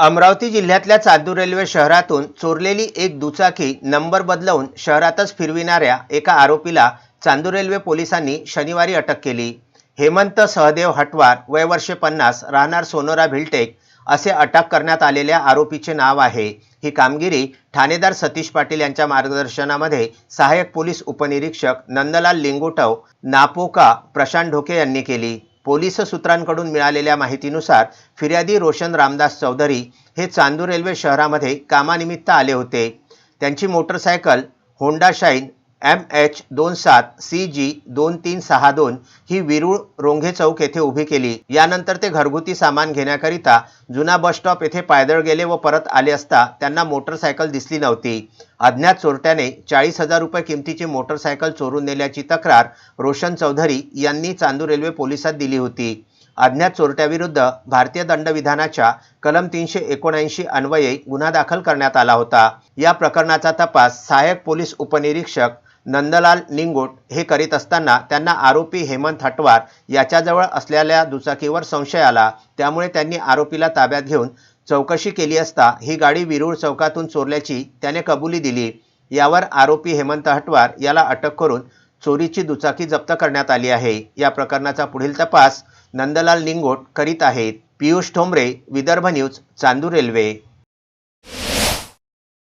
अमरावती जिल्ह्यातल्या चांदूर रेल्वे शहरातून चोरलेली एक दुचाकी नंबर बदलवून शहरातच फिरविणाऱ्या एका आरोपीला चांदूर रेल्वे पोलिसांनी शनिवारी अटक केली. हेमंत सहदेव हटवार वय वर्षे पन्नास राहणार सोनोरा भिलटेक असे अटक करण्यात आलेल्या आरोपीचे नाव आहे. ही कामगिरी ठाणेदार सतीश पाटील यांच्या मार्गदर्शनामध्ये सहाय्यक पोलीस उपनिरीक्षक नंदलाल लिंगोटव नापोका प्रशांत ढोके यांनी केली. पोलीस सूत्रांकडून मिळालेल्या माहितीनुसार फिर्यादी रोशन रामदास चौधरी हे चांदूर रेल्वे शहरामध्ये कामानिमित्त आले होते. त्यांची motorcycle Honda Shine M H दोन सात सी जी दोन तीन सहा दोन ही विरूळ रोंघे चौक येथे उभी केली. यानंतर ते घरगुती सामान घेण्याकरिता जुना बस स्टॉप येथे पायदळ गेले व परत आले असता त्यांना मोटरसायकल दिसली नव्हती. अज्ञात चोरट्याने चाळीस हजार रुपये किमतीची मोटरसायकल चोरून नेल्याची तक्रार रोशन चौधरी यांनी चांदूर रेल्वे पोलिसात दिली होती. अज्ञात चोरट्याविरुद्ध भारतीय दंडविधानाच्या कलम तीनशे एकोणऐंशी अन्वये गुन्हा दाखल करण्यात आला होता. या प्रकरणाचा तपास सहाय्यक पोलीस उपनिरीक्षक नंदलाल निंगोट हे करीत असताना त्यांना आरोपी हेमंत हटवार याच्याजवळ असलेल्या दुचाकीवर संशय आला. त्यामुळे त्यांनी आरोपीला ताब्यात घेऊन चौकशी केली असता ही गाडी विरूळ चौकातून चोरल्याची त्याने कबुली दिली. यावर आरोपी हेमंत हटवार याला अटक करून चोरीची दुचाकी जप्त करण्यात आली आहे. या प्रकरणाचा पुढील तपास नंदलाल निंगोट करीत आहेत. Piyush Thombare Vidarbha news Chandur railway.